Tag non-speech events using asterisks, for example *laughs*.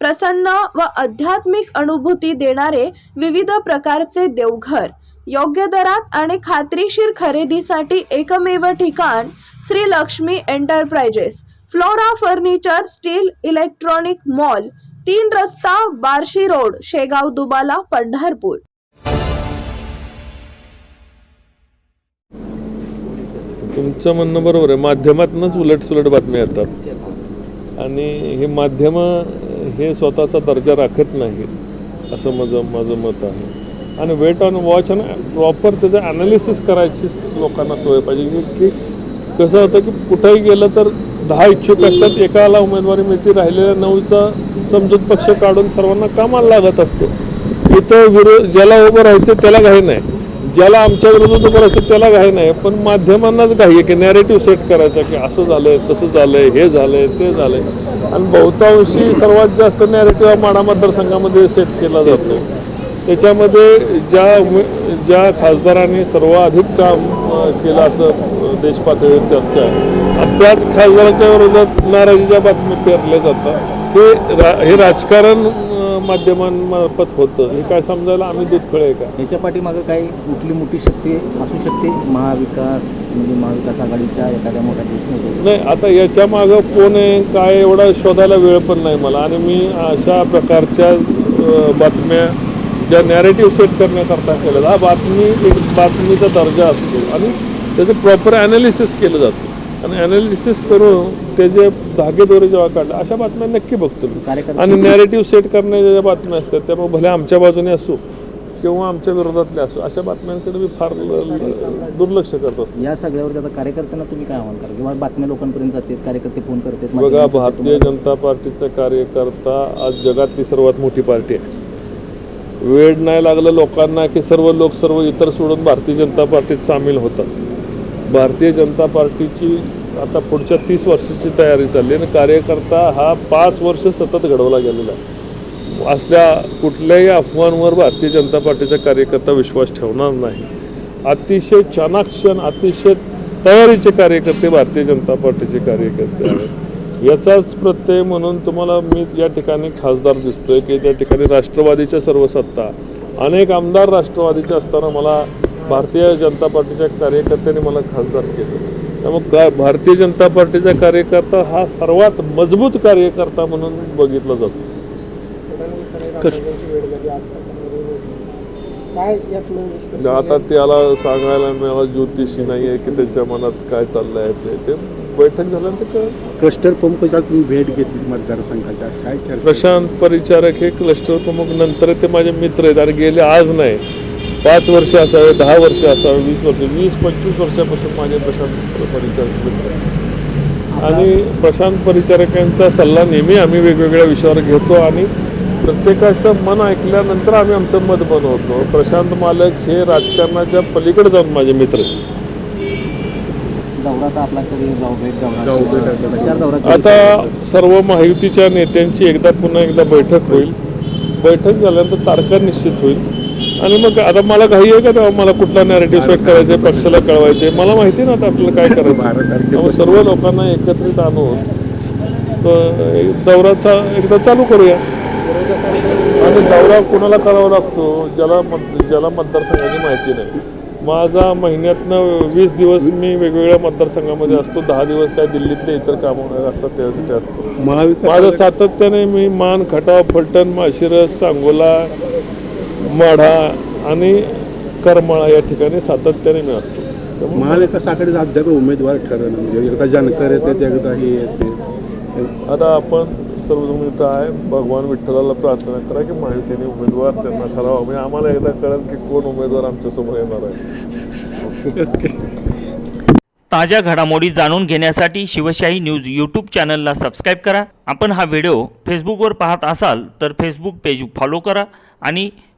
प्रसन्न व आध्यात्मिक अनुभूती देणारे विविध प्रकारचे देवघर. योग्य दरात आणि खात्रीशीर खरेदीसाठी एकमेव ठिकाण Shri Lakshmi enterprises. Flora furniture steel electronic mall तीन रस्ता बार्शी रोड शेगाव दुबाला पंढरपूर. तुमचं म्हणणं बरोबर आहे. माध्यमातूनच उलटसुलट बातम्या येतात. आणि हे माध्यमं हे स्वतःचा दर्जा राखत नाहीत असं माझं माझं मत आहे. आणि वेट ऑन वॉच आणि प्रॉपर त्याचं ॲनालिसिस करायची लोकांना सवय पाहिजे की कसं होतं की कुठंही गेलं तर दहा इच्छुक असतात एकाला उमेदवारी मिळते राहिलेल्या नऊचा समजूत पक्ष काढून सर्वांना कामाला लागत असतो. इथं विरोध ज्याला उभं राहायचं त्याला काही नाही. ज्याला आमच्या विरोधात उभं राहायचं त्याला काही नाही. पण माध्यमांनाच काही आहे की नॅरेटिव्ह सेट करायचा की असं झालंय तसं झालंय हे झालंय ते झालंय. आणि बहुतांशी सर्वात जास्त नॅरेटिव्ह हा माडा मतदारसंघामध्ये सेट केला जातो. त्याच्यामध्ये ज्या उमे- ज्या खासदारांनी सर्वाधिक काम केलं असं अं, देशपातळीवर चर्चा आहे त्याच खासदाराच्या विरोधात नाराजीच्या बातम्या पेरल्या जातात. हे रा हे राजकारण माध्यमांमार्फत होतं. हे काय समजायला आम्ही दूध खळे का? याच्या पाठीमागं काही कुठली मोठी शक्ती असू शकते? महाविकास म्हणजे महाविकास आघाडीच्या एखाद्या मोठ्या योजनेत नाही आता याच्या मागं कोण आहे काय एवढा शोधायला वेळ पण नाही मला. आणि मी अशा प्रकारच्या बातम्या ज्या नॅरेटिव्ह सेट करण्याकरता केल्या हा बातमी एक बातमीचा दर्जा असतो. आणि त्याचं प्रॉपर ॲनालिसिस केलं जातं. आणि ॲनालिसिस करून त्याचे धागेदोरे जेव्हा काढले अशा बातम्या नक्की बघतो मी. आणि नॅरेटिव्ह सेट करण्याच्या ज्या बातम्या असतात त्यामुळे भले आमच्या बाजूने असो किंवा आमच्या विरोधातल्या असो अशा बातम्यांकडे मी फार दुर्लक्ष करत असतो. या सगळ्यावर आता कार्यकर्त्यांना तुम्ही काय आव्हान करा किंवा बातम्या लोकांपर्यंत जातात कार्यकर्ते फोन करतात बघा भारतीय जनता पार्टीचा कार्यकर्ता आज जगातली सर्वात मोठी पार्टी आहे. वेळ नाही लागलं लोकांना की सर्व लोक सर्व इतर सोडून भारतीय जनता पार्टीत सामील होतात. भारतीय जनता पार्टीची आता पुढच्या तीस वर्षाची तयारी चालली आणि कार्यकर्ता हा पाच वर्ष सतत घडवला गेलेला आहे. असल्या कुठल्याही अफवांवर भारतीय जनता पार्टीचा कार्यकर्ता विश्वास ठेवणार नाही. अतिशय चाणाक्षण अतिशय तयारीचे कार्यकर्ते भारतीय जनता पार्टीचे कार्यकर्ते आहेत. याचाच प्रत्यय म्हणून तुम्हाला मी या ठिकाणी खासदार दिसतोय की त्या ठिकाणी राष्ट्रवादीच्या सर्व सत्ता अनेक आमदार राष्ट्रवादीचे असताना मला भारतीय जनता पार्टीच्या कार्यकर्त्यांनी मला खासदार केलं. त्यामुळे का भारतीय जनता पार्टीचा कार्यकर्ता हा सर्वात मजबूत कार्यकर्ता म्हणून बघितला जातो. काय आता त्याला सांगायला मला ज्योतिषी नाही आहे की त्याच्या मनात काय चाललं आहे ते ते बैठक झाल्यानंतर कळेल. क्लस्टर पंपच्या तुम्ही भेट घेतली मतदारसंघाच्या काय प्रशांत परिचारक हे क्लस्टर प्रमुख नंतर ते माझे मित्र आहेत आणि गेले आज नाही. पाच वर्ष असावे दहा वर्ष असावे वीस वर्ष वीस पंचवीस वर्षापासून माझे प्रशांत परिचारक. आणि प्रशांत परिचारकांचा सल्ला नेहमी आम्ही वेगवेगळ्या विषयावर घेतो आणि प्रत्येकाचं मन ऐकल्यानंतर आम्ही आमचं मत बनवतो. प्रशांत मालक हे राजकारणाच्या पलीकडे जाऊन माझे मित्र आता सर्व महायुतीच्या नेत्यांची एकदा पुन्हा एकदा बैठक होईल. बैठक झाल्यानंतर तारखा निश्चित होईल. आणि मग आता मला काही आहे का तेव्हा मला कुठला नॅरेटिव्ह सेट करायचं पक्षाला कळवायचे मला माहिती ना आता आपल्याला काय करायचं सर्व लोकांना एकत्रित आणून दौराचा एकदा चालू करूया. आणि दौरा कुणाला करावा लागतो? ज्याला मत ज्याला मतदारसंघाची माहिती नाही. माझा महिन्यातनं वीस दिवस मी वेगवेगळ्या मतदारसंघामध्ये असतो. दहा दिवस काय दिल्लीतले इतर कामं असतात त्यासाठी असतो. माझं सातत्याने मी मान खटाव फलटण माशिरस सांगोला माढा आणि करमाळा या ठिकाणी सातत्याने मी असतो त्यामुळे महाविकास आघाडीचा अद्याप उमेदवार ठरवणं म्हणजे एकदा जानकर येते एकदा हे येते. आता आपण सर्वजण इथं आहे. भगवान विठ्ठलाला प्रार्थना करा की माहितीने उमेदवार त्यांना ठरावा. म्हणजे आम्हाला एकदा कळेल की कोण उमेदवार आमच्यासमोर येणार आहे. *laughs* ताज्या घडामोडी जाणून घेण्यासाठी शिवशाही न्यूज यूट्यूब चॅनलला सबस्क्राईब करा. आपण हा व्हिडिओ फेसबुकवर पाहत असाल तर फेसबुक पेज फॉलो करा आणि